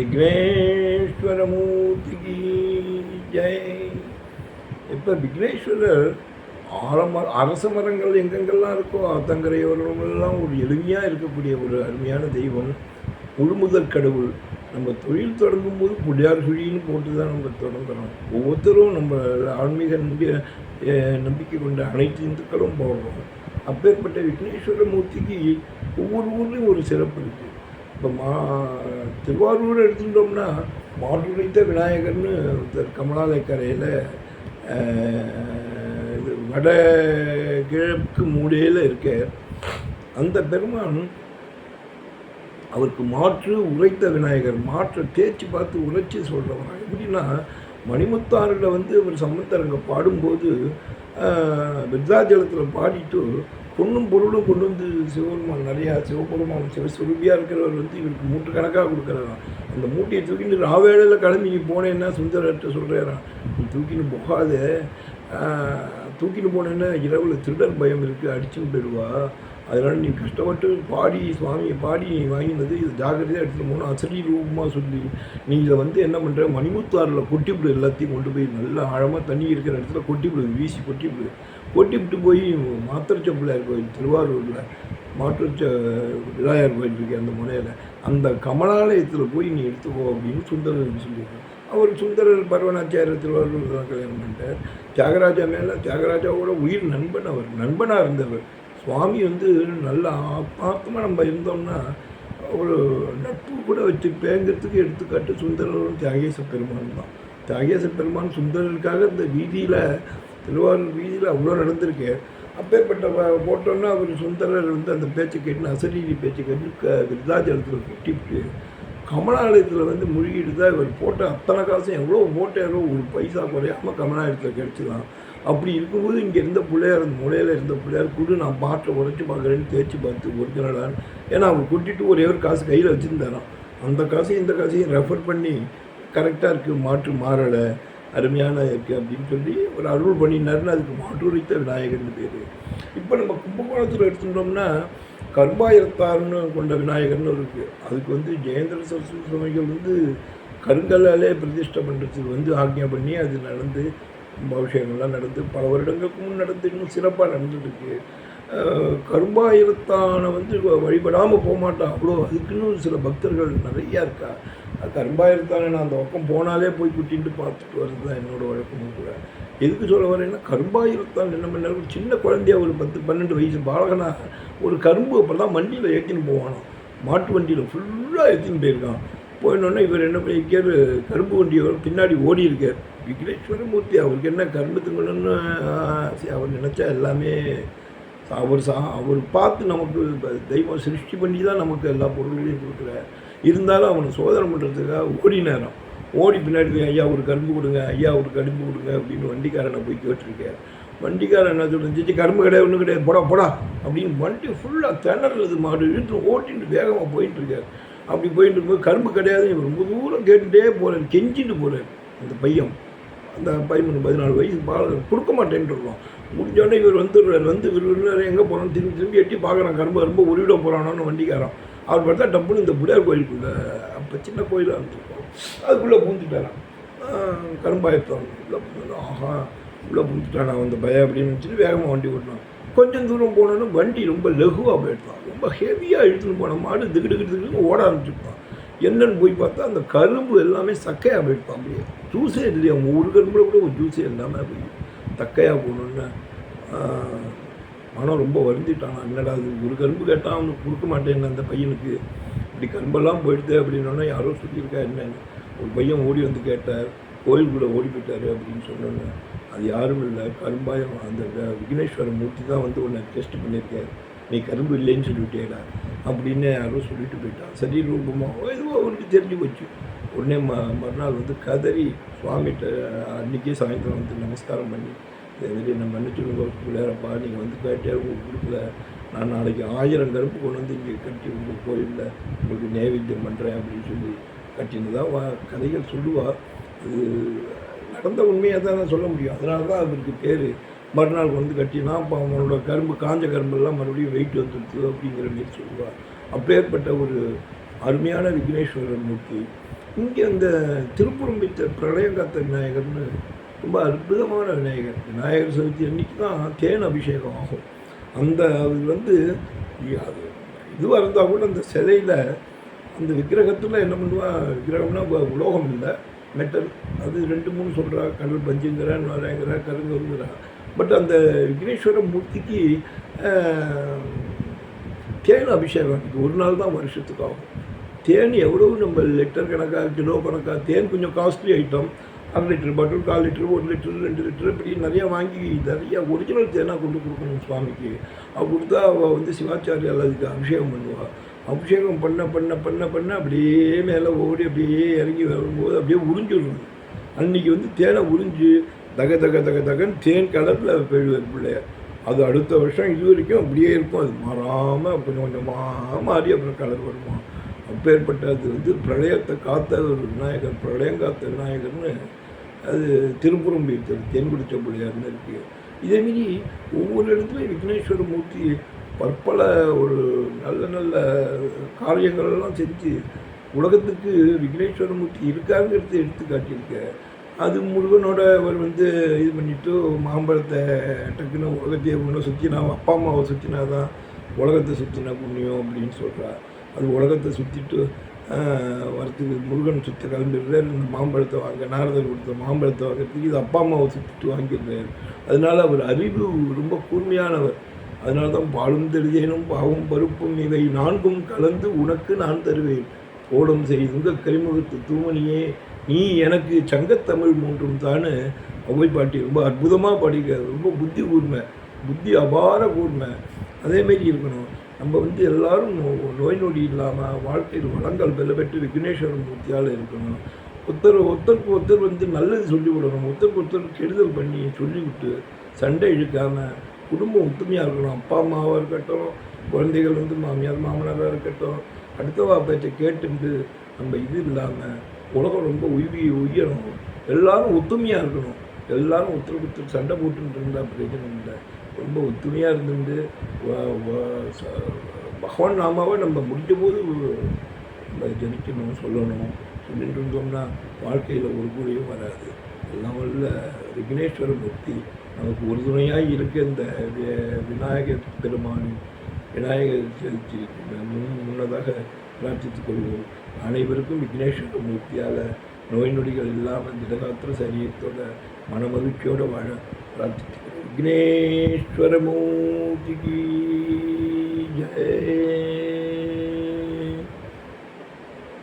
விக்னேஸ்வரமூர்த்திக்கு ஜெய். இப்போ விக்னேஸ்வரர் ஆலமர அரச மரங்கள் எங்கெங்கெல்லாம் இருக்கோ ஆத்தங்கரையோரமெல்லாம் ஒரு எளிமையாக இருக்கக்கூடிய ஒரு அருமையான தெய்வம். முழுமுதற் கடவுள். நம்ம தொழில் தொடங்கும் போது புள்ளியார் சுழின்னு போட்டு தான் நம்ம தொடங்குறோம். ஒவ்வொருத்தரும் நம்ம ஆன்மீக நம்பி நம்பிக்கை கொண்ட அனைத்து இந்துக்களும் போடுறோம். அப்பேற்பட்ட விக்னேஸ்வர மூர்த்திக்கு ஒவ்வொரு ஊர்லேயும் ஒரு சிறப்பு இருக்குது இப்போ மா திருவாரூர் எடுத்துக்கிட்டோம்னா மாட்டுரைத்த விநாயகர்னு ஒருத்தர் கமலாலயக்கரையில் இது வட கிழக்கு மூலையில் இருக்க அந்த பெருமான் அவருக்கு மாற்று உரைத்த விநாயகர் மாற்றை தேய்ச்சி பார்த்து உரைச்சி சொல்கிறவங்க எப்படின்னா மணிமுத்தாரில் வந்து அவர் சம்பந்தரங்க பாடும்போது விருத்தாச்சலத்தில் பாடிட்டு பொண்ணும் பொருளும் கொண்டு வந்து சிவபெருமான் நிறையா சிவபெருமான் சிவ சிவஸ்வரூபியாக இருக்கிறவர் வந்து இவருக்கு மூட்டை கணக்காக கொடுக்குறாராம் அந்த மூட்டையை தூக்கிட்டு ராவேளையில் கிளம்பி போனேன்னா சுந்தரர்கிட்ட சொல்கிறாராம் நீ தூக்கின்னு போகாத. தூக்கின்னு போனேன்னா இரவில் திருடர் பயம் இருக்குது அடிச்சுன்னு போயிடுவா. அதனால் நீ கஷ்டப்பட்டு பாடி சுவாமியை பாடி நீ வாங்கினது இது ஜாக்கிரதையாக எடுத்துகிட்டு போகணும் அசரி ரூபமாக சொல்லி நீ இதை வந்து என்ன பண்ணுற மணிமுத்தாரில் கொட்டிவிடு எல்லாத்தையும் கொண்டு போய் நல்லா ஆழமாக தண்ணி இருக்கிற இடத்துல கொட்டிவிடு வீசி கொட்டிவிடு. கொட்டிவிட்டு போய் மாத்திரச்ச பிள்ளையார் கோயில் திருவாரூரில் மாற்றுச்ச விநாயகர் கோயில் இருக்கு அந்த முனையில். அந்த கமலாலயத்தில் போய் நீ எடுத்துக்கோ அப்படின்னு சுந்தரர் சொல்லியிருக்கேன் அவர் சுந்தரர் பரவனாச்சாரியர் திருவாரூர் தான் கல்யாணம் பண்ணிட்டார். தியாகராஜா மேலே தியாகராஜாவோட உயிர் நண்பன் அவர் நண்பனாக இருந்தவர். சுவாமி வந்து நல்லா ஆத்மா நம்ம இருந்தோம்னா ஒரு நட்பு கூட வச்சு பேங்கிறதுக்கு எடுத்துக்காட்டு சுந்தரரும் தியாகேச பெருமான் தான். தியாகேச பெருமான் சுந்தரருக்காக இந்த வீதியில் திருவாரூர் வீதியில் அவ்வளோ நடந்திருக்கு. அப்பேற்பட்ட போட்டோன்னா அவர் சுந்தரர் வந்து அந்த பேச்சை கேட்டு அசரீரி பேச்சு கேட்டு க விருதாச்சலத்தில் கொட்டிவிட்டு கமலாலயத்தில் வந்து முழுகிட்டு தான் இவர் போட்ட அத்தனை காசும் எவ்வளோ போட்டாரோ ஒரு பைசா குறையாமல் கமலாலயத்தில் கிடச்சிக்கலாம். அப்படி இருக்கும்போது இங்கே இருந்த பிள்ளையார் அந்த முளையில் இருந்த பிள்ளையார் கூட நான் பாட்டை உடச்சி பார்க்குறேன்னு தேய்ச்சி பார்த்து ஒரிஜினலான்னு ஏன்னா அவர் கொட்டிட்டு ஒரே ஒரு காசு கையில் வச்சுருந்தாராம். அந்த காசையும் இந்த காசையும் ரெஃபர் பண்ணி கரெக்டாக இருக்குது மாற்று மாறலை. அருமையான இருக்குது அப்படின்னு சொல்லி ஒரு அருள் பண்ணினார்னு அதுக்கு மாற்றுரைத்த விநாயகர்னு பேர். இப்போ நம்ம கும்பகோணத்தில் எடுத்துட்டோம்னா கர்பாயிரத்தார்னு கொண்ட விநாயகர்னு இருக்குது அதுக்கு வந்து ஜெயேந்திர சரஸ்வதி சுவாமிகள் வந்து கருங்கல்லாலே பிரதிஷ்டை பண்ணுறதுக்கு வந்து ஆக்ஞா பண்ணி அது நடந்து கும்பாபிஷேகங்கள்லாம் நடந்து பல வருடங்களுக்கு முன் நடந்து இன்னும் சிறப்பாக நடந்துட்டுருக்கு. கரும்பாயிரத்தானை வந்து வழிபடாமல் போக மாட்டான் அவ்வளோ அதுக்குன்னு சில பக்தர்கள் நிறையா இருக்கா? கரும்பாயிரத்தானே நான் அந்த பக்கம் போனாலே போய் குட்டின்ட்டு பார்த்துட்டு வர்றது தான் என்னோடய வழக்கமும் கூட. எதுக்கு சொல்ல வரேன்னா கரும்பாயிரத்தான் என்ன பண்ணாரு? ஒரு சின்ன குழந்தையா ஒரு பத்து பன்னெண்டு வயசு பாலகனா ஒரு கரும்பு அப்போ தான் வண்டியில் ஏற்றின்னு போவானோ மாட்டு வண்டியில் ஃபுல்லாக ஏற்றின்னு போயிருக்கான். போயிடணுன்னா இவர் என்ன பண்ணியிருக்காரு? கரும்பு வண்டியை பின்னாடி ஓடி இருக்கார் விக்னேஸ்வரமூர்த்தி அவருக்கு என்ன கரும்பு திங்கணும்னு அவர் நினச்சா எல்லாமே அவர் சா அவர் பார்த்து நமக்கு தெய்வம் சிருஷ்டி பண்ணி தான் நமக்கு எல்லா பொருள்களையும் கொடுக்குறார். இருந்தாலும் அவனை சோதனை பண்ணுறதுக்காக ஓடினாராம் ஓடி பின்னாடி போய் ஐயா ஒரு கரும்பு கொடுங்க ஐயா ஒரு கரும்பு கொடுங்க அப்படின்னு வண்டிக்காரனை போய் கேட்டிருக்கார். வண்டிக்காரன் என்ன சொல்லுச்சு கரும்பு கிடையாது ஒன்றும் கிடையாது போடா போடா அப்படின்னு வண்டி ஃபுல்லாக திணறது மாடு இழுத்து ஓட்டிட்டு வேகமாக போயிட்டுருக்காரு அப்படி போயிட்டு இருக்கும்போது கரும்பு கிடையாது இவர் ரொம்ப தூரம் கேட்டுகிட்டே போகிறார் கெஞ்சிட்டு போகிறார் அந்த பையன். அந்த பதிமூணு பதினாலு வயசு பாலகன் கொடுக்க மாட்டேன்ட்டு இருக்கோம் முடிஞ்சோடனே இவர் வந்துடுறாரு வந்து இவர் எங்கே போகிறோம் திரும்பி திரும்பி எட்டி பார்க்குறான் கரும்பு கரும்பு உருவிட போகிறானோன்னு வண்டிக்காரன். அவர் பார்த்தா டப்புன்னு இந்த புடையார் கோயிலுக்குள்ளே அப்போ சின்ன கோயிலாக இருந்துருக்கோம். அதுக்குள்ளே பூந்துட்டாரான் கரும்பாயத்தான் உள்ளே பூந்தோம் ஆஹா உள்ளே பூந்துட்டானா அந்த பயம் அப்படின்னு நினச்சிட்டு வேகமாக வண்டி ஓட்டினான். கொஞ்சம் தூரம் போனோன்னு வண்டி ரொம்ப லகுவாக போயிட்டான். ரொம்ப ஹெவியாக இழுத்துன்னு போன மாடு திக்கு திக்கு திக்குன்னு ஓட ஆரம்பிச்சிருப்பான் என்னன்னு போய் பார்த்தா அந்த கரும்பு எல்லாமே சக்கையாக போயிட்டான் அப்படியே. ஜூஸே இல்லையா அவங்க ஒரு கரும்புல கூட ஒரு ஜூஸே இல்லாமல் போய் தக்கையாக போகணுன்னு மனம் ரொம்ப வருந்திட்டான். என்னடா அது ஒரு கரும்பு கேட்டால் அவனுக்கு கொடுக்க மாட்டேன் அந்த பையனுக்கு. இப்படி கரும்பெல்லாம் போயிடுது அப்படின்னோடனே யாரோ சொல்லியிருக்கா என்னன்னு ஒரு பையன் ஓடி வந்து கேட்டார் கோயிலுக்குள்ளே ஓடி போயிட்டாரு அப்படின்னு சொன்னோன்னே. அது யாரும் இல்லை கரும்பாயம் அந்த விக்னேஸ்வர மூர்த்தி தான் வந்து உன்னை டெஸ்ட் பண்ணியிருக்காரு. நீ கரும்பு இல்லைன்னு சொல்லிவிட்டேடா அப்படின்னு யாரோ சொல்லிட்டு போயிட்டான். சரி ரூபமாக எதுவோ அவருக்கு தெரிஞ்சு போச்சு. உடனே ம மறுநாள் வந்து கதறி சுவாமிகிட்ட அன்றைக்கே சாயந்தரம் வந்து நமஸ்காரம் பண்ணி இது நம்ம மன்னிச்சுடுங்க பிள்ளையாரப்பா நீங்கள் வந்து கேட்டே உங்களுக்கு கொடுக்கல நான் நாளைக்கு ஆயிரம் கருப்பு கொண்டு வந்து இங்கே கட்டி உங்கள் கோயிலில் உங்களுக்கு நைவேத்தியம் பண்ணுறேன் அப்படின்னு சொல்லி கட்டினதாக வா கதைகள் சொல்லுவாள் அது நடந்த உண்மையாக தான் சொல்ல முடியும். அதனால தான் அவருக்கு பேர் மறுநாள் வந்து கட்டினா அப்போ அவனோட கரும்பு காஞ்ச கரும்பெல்லாம் மறுபடியும் வெயிட் வந்துடுச்சு அப்படிங்கிற மாரி சொல்லுவாள் அப்பேற்பட்ட ஒரு அருமையான விக்னேஸ்வரர் மூர்த்தி. இங்கே இந்த திருப்புறம்பித்த பிரளயங்காத்த விநாயகர்னு ரொம்ப அற்புதமான விநாயகர். விநாயகர் சதுர்த்தி அன்னைக்கு தான் தேன் அபிஷேகம் ஆகும். அந்த அது வந்து அது இதுவாக இருந்தால் கூட அந்த சிலையில் அந்த விக்கிரகத்தில் என்ன பண்ணுவாள் விக்கிரகம்னா உலோகம் இல்லை மெட்டல். அது ரெண்டு மூணு சொல்கிறா கடல் பஞ்சுங்கிற நுரைங்கிற கருங்குங்கிறா பட் அந்த விக்னேஸ்வர மூர்த்திக்கு தேன் அபிஷேகம் அன்னைக்கு ஒரு நாள் தான் வருஷத்துக்கு ஆகும். தேன் எவ்வளவு நம்ம லிட்டர் கணக்காக கிலோ கணக்காக தேன் கொஞ்சம் காஸ்ட்லி ஐட்டம் அரை லிட்டர் பாட்டில் கால் லிட்டர் ஒரு லிட்டர் ரெண்டு லிட்டர் இப்படி நிறையா வாங்கி நிறையா ஒரிஜினல் தேனாக கொண்டு கொடுக்கணும் சுவாமிக்கு. அவள் கொடுத்தா அவள் வந்து சிவாச்சாரியால் அதுக்கு அபிஷேகம் பண்ணுவாள் அபிஷேகம் பண்ண பண்ண பண்ண பண்ண அப்படியே மேலே ஓடி அப்படியே இறங்கி வரும்போது அப்படியே உறிஞ்சிடணும் அன்றைக்கி வந்து தேனை உறிஞ்சு தக தக தக தகன்னு தேன் கலரில் போயிடுவார் பிள்ளையார் அது அடுத்த வருஷம் இது வரைக்கும் அப்படியே இருக்கும். அது மாறாமல் கொஞ்சம் கொஞ்சமாக மாறி அப்புறம் கலர் வருமா. அப்பேற்பட்ட அது வந்து பிரளயத்தை காத்த ஒரு விநாயகர் பிரளயம் காத்த விநாயகர்னு அது திருப்புறம் போயிட்டு தேன் குடித்த பிள்ளையார்னு இருக்குது இதேமாரி ஒவ்வொரு இடத்துலையும் விக்னேஸ்வர மூர்த்தி பற்பல ஒரு நல்ல நல்ல காரியங்களெல்லாம் செஞ்சு உலகத்துக்கு விக்னேஸ்வர மூர்த்தி இருக்காங்கிறது எடுத்து காட்டியிருக்க. அது முருகனோட அவர் வந்து இது பண்ணிவிட்டு மாம்பழத்தை டக்குன்னு உலகத்தையே ஒன்று சுற்றினா அப்பா அம்மாவை சுற்றினா தான் உலகத்தை சுற்றினா புண்ணியம் அப்படின்னு சொல்கிறார் அது உலகத்தை சுற்றிட்டு வரத்துக்கு முருகன் சுற்ற கிளம்பிடுறாரு. இந்த மாம்பழத்தை வாங்க நாரதர் கொடுத்த மாம்பழத்தை வாங்கிறதுக்கு இது அப்பா அம்மாவை சுற்றிட்டு வாங்கிடுறாரு. அதனால் அவர் அறிவு ரொம்ப கூர்மையானவர். அதனால தான் பாலும் தெரிஞ்சேனும் பாவும் பருப்பும் இவை நான்கும் கலந்து உனக்கு நான் தருவேன். ஓடம் செய்துங்க கரிமுகத்து தூமணியே நீ எனக்கு சங்கத்தமிழ் மூன்றும் தானு. அவை பாட்டி ரொம்ப அற்புதமாக பாடிக்க ரொம்ப புத்தி கூர்மை புத்தி அபார கூர்மை. அதேமாரி இருக்கணும். நம்ம வந்து எல்லாரும் நோ- நோய் நொடி இல்லாமல் வாழ்க்கையில் வளங்கள் பெற பெற்று விக்னேஸ்வரன் மூர்த்தியால் இருக்கணும். ஒருத்தர் ஒருத்தருக்கு ஒருத்தர் வந்து நல்லது சொல்லி விடணும் ஒருத்தருக்கு ஒருத்தர் கெடுதல் பண்ணி சொல்லிவிட்டு சண்டை இழுக்காமல் குடும்பம் ஒத்துமையாக இருக்கணும். அப்பா அம்மாவாக இருக்கட்டும் குழந்தைகள் வந்து மாமியார் மாமனாராக இருக்கட்டும் அடுத்தவா பேச்சை கேட்டுண்டு நம்ம இது இல்லாமல் உலகம் ரொம்ப உய்வி உயரணும் எல்லாரும் ஒத்துமையாக இருக்கணும். எல்லாரும் ஒத்துரு ஒருத்தர் சண்டை போட்டுட்டு இருந்தால் பிரயோஜனம் இல்லை. ரொம்ப ஒத்துமையாக இருந்துட்டு பகவான் நாமாவை நம்ம முடிஞ்ச போது நம்ம ஜனிக்கணும் சொல்லணும். சொல்லிட்டு இருந்தோம்னா வாழ்க்கையில் ஒரு கூடையும் வராது. எல்லாம் வல்ல விக்னேஸ்வர மூர்த்தி நமக்கு உறுதுணையாக இருக்க இந்த விநாயகர் பெருமானின் விநாயகர் சதுர்த்தி முன் முன்னதாக பிரார்த்தித்துக் கொள்வோம் அனைவருக்கும் விக்னேஸ்வர மூர்த்தியால் நோய் நொடிகள் இல்லாமல் திடகாத்திர சரீரத்தோட மனமகிழ்ச்சியோடு வாழ பிரார்த்தித்துக்கிறோம். விக்னேஸ்வர மூர்த்திக்கு ஜெய